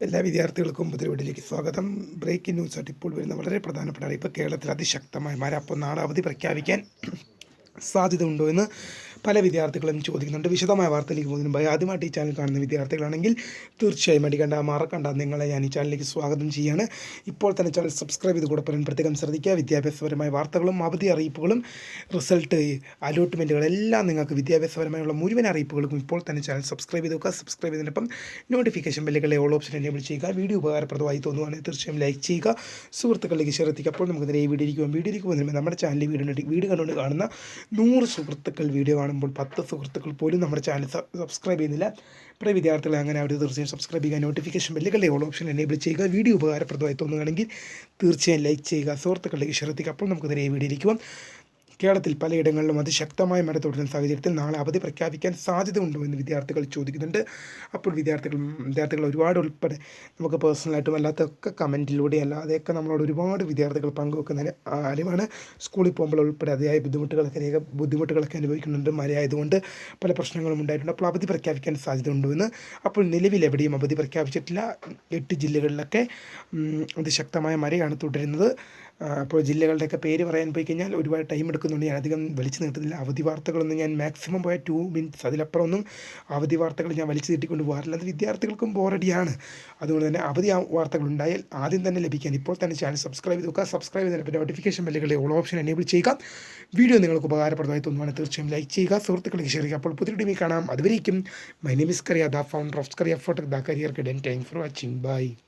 എല്ലാ വിദ്യാർത്ഥികൾക്കും പുതിയ സ്വാഗതം. ബ്രേക്കിംഗ് ന്യൂസ് ആയിട്ട് ഇപ്പോൾ വരുന്ന വളരെ പ്രധാനപ്പെട്ട അറിയിപ്പ് കേരളത്തിൽ അതിശക്തമായ മഴ. അപ്പോൾ നാളെ അവധി പ്രഖ്യാപിക്കാൻ സാധ്യത ഉണ്ടോ എന്ന് പല വിദ്യാർത്ഥികളും ചോദിക്കുന്നുണ്ട്. വിശദമായ വാർത്തയിലേക്ക് പോകുന്നതിന് മുമ്പ് ആദ്യമായിട്ട് ഈ ചാനൽ കാണുന്ന വിദ്യാർത്ഥികളാണെങ്കിൽ തീർച്ചയായും അടിക്കണ്ട മറക്കണ്ട. നിങ്ങളെ ഞാൻ ഈ ചാനലിലേക്ക് സ്വാഗതം ചെയ്യാണ്. ഇപ്പോൾ തന്നെ ചാനൽ സബ്സ്ക്രൈബ് ചെയ്ത് കൂടെ പറയാൻ പ്രത്യേകം ശ്രദ്ധിക്കുക. വിദ്യാഭ്യാസപരമായ വാർത്തകളും അവധി അറിയിപ്പുകളും റിസൾട്ട് അലോട്ട്മെന്റുകൾ എല്ലാം നിങ്ങൾക്ക് വിദ്യാഭ്യാസപരമായുള്ള മുഴുവൻ അറിയിപ്പുകൾക്കും ഇപ്പോൾ തന്നെ ചാനൽ സബ്സ്ക്രൈബ് ചെയ്ത് വെക്കുക. സബ്സ്ക്രൈബ് ചെയ്തതിനൊപ്പം നോട്ടിഫിക്കേഷൻ ബെല്ലുകളെ ഓൾ ഓപ്ഷൻ എനേബിൾ ചെയ്യുക. വീഡിയോ ഉപകാരപ്രദമായി തോന്നുവാണെങ്കിൽ തീർച്ചയായും ലൈക്ക് ചെയ്യുക. സുഹൃത്തുക്കളിലേക്ക് ഷെയർ എത്തിക്കുക. അപ്പോൾ നമുക്ക് നേരെ ഈ ഇരിക്കുമ്പോൾ വീഡിയോ ഇരിക്കുമ്പോൾ നമ്മുടെ ചാനലിൽ വീഡിയോ വീഡിയോ കണ്ടുകൊണ്ട് കാണുന്ന നൂറ് സുഹൃത്തുക്കൾ വീഡിയോ കാണുമ്പോൾ പത്ത് സുഹൃത്തുക്കൾ പോലും നമ്മുടെ ചാനൽ സബ്സ്ക്രൈബ് ചെയ്യുന്നില്ല. പ്രിയ വിദ്യാർത്ഥികളെ അങ്ങനെ അവർ തീർച്ചയായും സബ്സ്ക്രൈബ് ചെയ്യുക നോട്ടിഫിക്കേഷൻ ബെല്ലുകളുടെ ഓൾ ഓപ്ഷൻ എനേബിൾ ചെയ്യുക. വീഡിയോ ഉപകാരപ്രദമായി തോന്നുകയാണെങ്കിൽ തീർച്ചയായും ലൈക്ക് ചെയ്യുക. സുഹൃത്തുക്കളിലേക്ക് ശ്രദ്ധിക്കുക അപ്പോൾ നമുക്ക് നേരെ വീഡിയോയിലേക്ക് കേരളത്തിൽ പലയിടങ്ങളിലും അതിശക്തമായ മഴ തുടരുന്ന സാഹചര്യത്തിൽ നാളെ അവധി പ്രഖ്യാപിക്കാൻ സാധ്യതയുണ്ടോ എന്ന് വിദ്യാർത്ഥികൾ ചോദിക്കുന്നുണ്ട്. അപ്പോൾ വിദ്യാർത്ഥികൾ വിദ്യാർത്ഥികൾ ഒരുപാട് ഉൾപ്പെടെ നമുക്ക് പേഴ്സണലായിട്ടും അല്ലാത്തൊക്കെ കമന്റിലൂടെ അല്ലാതെയൊക്കെ നമ്മളോട് ഒരുപാട് വിദ്യാർത്ഥികൾ പങ്കുവെക്കുന്ന അറിവാണ് സ്കൂളിൽ പോകുമ്പോൾ ഉൾപ്പെടെ അതിയായ ബുദ്ധിമുട്ടുകളൊക്കെ രേഖ ബുദ്ധിമുട്ടുകളൊക്കെ അനുഭവിക്കുന്നുണ്ട് മഴ ആയതുകൊണ്ട് പല പ്രശ്നങ്ങളും ഉണ്ടായിട്ടുണ്ട്. അപ്പോൾ അവധി പ്രഖ്യാപിക്കാൻ സാധ്യതയുണ്ടോ എന്ന്? അപ്പോൾ നിലവിൽ എവിടെയും അവധി പ്രഖ്യാപിച്ചിട്ടില്ല. എട്ട് ജില്ലകളിലൊക്കെ അതിശക്തമായ മഴയാണ് തുടരുന്നത്. അപ്പോൾ ജില്ലകളുടെയൊക്കെ പേര് പറയാൻ പോയി കഴിഞ്ഞാൽ ഒരുപാട് ടൈം എടുക്കുന്നുണ്ട്. ഞാൻ അധികം വലിച്ചു നീട്ടുന്നില്ല. അവധി വാർത്തകളൊന്നും ഞാൻ മാക്സിമം പോയ ടു മിനിറ്റ്സ് അതിലപ്പുറമൊന്നും അവധി വാർത്തകൾ ഞാൻ വലിച്ചു നീട്ടിക്കൊണ്ട് പോകാറില്ല. അത് വിദ്യാർത്ഥികൾക്കും ബോറടിയാണ് അതുകൊണ്ട് തന്നെ അവധി വാർത്തകൾ ഉണ്ടായാൽ ആദ്യം തന്നെ ലഭിക്കാൻ ഇപ്പോൾ തന്നെ ചാനൽ സബ്സ്ക്രൈബ് ചെയ്ത് നോക്കുക. സബ്സ്ക്രൈബ് ചെയ്തതിന് നോട്ടിഫിക്കേഷൻ ബെല്ലുകളെ ഓൾ ഓപ്ഷൻ എനേബിൾ ചെയ്യുക. വീഡിയോ നിങ്ങൾക്ക് ഉപകാരപ്രദമായി തോന്നുവാണെങ്കിൽ തീർച്ചയായും ലൈക്ക് ചെയ്യുക. സുഹൃത്തുക്കളെ ഷെയർ ചെയ്യുക. അപ്പോൾ പുതിയ ടീമിൽ കാണാം. അതുവരേക്കും. My name is Kariya the founder of Kariya photo the career garden time for watching bye